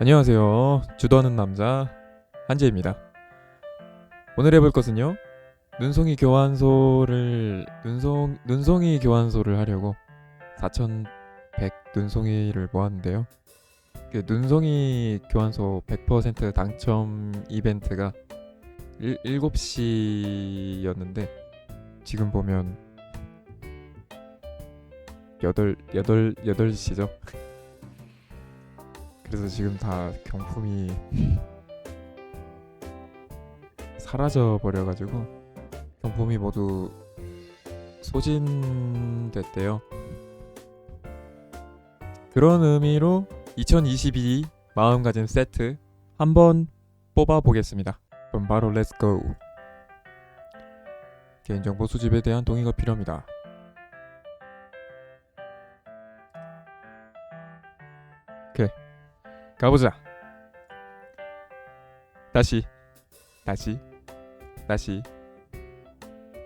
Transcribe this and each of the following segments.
안녕하세요. 주도하는 남자 한재입니다. 오늘 해볼 것은요. 눈송이 교환소를 눈송 눈송이 교환소를 하려고 4,100 눈송이를 모았는데요. 그 눈송이 교환소 100% 당첨 이벤트가 1, 7시였는데 지금 보면 8 8 8시죠. 그래서 지금 다 경품이 사라져 버려가지고 경품이 모두 소진됐대요. 그런 의미로 2022 마음가짐 세트 한번 뽑아 보겠습니다. 그럼 바로 렛츠고. 개인정보 수집에 대한 동의가 필요합니다. 오케이. 가보자. 다시, 다시, 다시,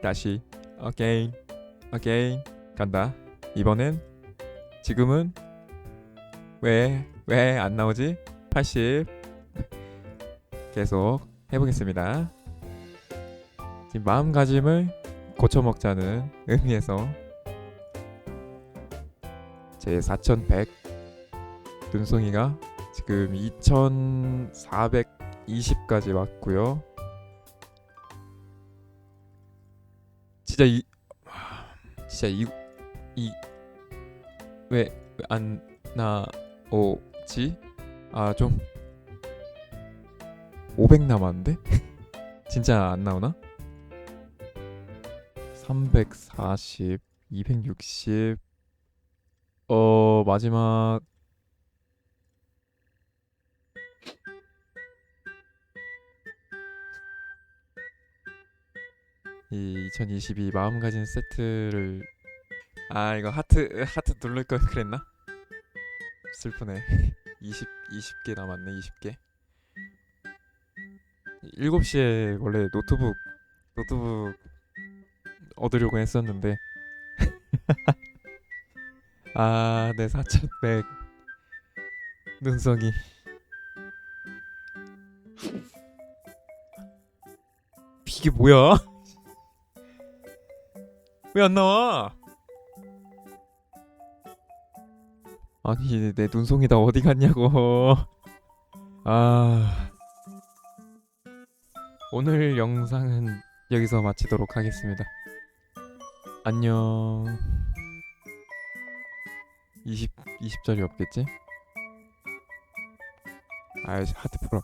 다시, again, again. 간다. 이번엔 지금은 왜 왜 안 나오지? 80 계속 해보겠습니다. 지금 마음가짐을 고쳐 먹자는 의미에서 제 4100 눈송이가 지금 2420까지 왔고요. 진짜 이 진짜 이이왜 안 나오지? 아 좀 500 남았는데? 진짜 안 나오나? 340 260 어 마지막 이 2022 마음가짐 세트를 아 이거 하트 하트 누를 걸 그랬나? 슬프네 20 20개 남았네 20개 7시에 원래 노트북 노트북 얻으려고 했었는데 아 내 4100 눈썹이 이게 뭐야? 왜 안 나와? 아니 내 눈송이 다 어디 갔냐고. 아 오늘 영상은 여기서 마치도록 하겠습니다. 안녕. 20 20짜리 없겠지? 아이 하트 풀어.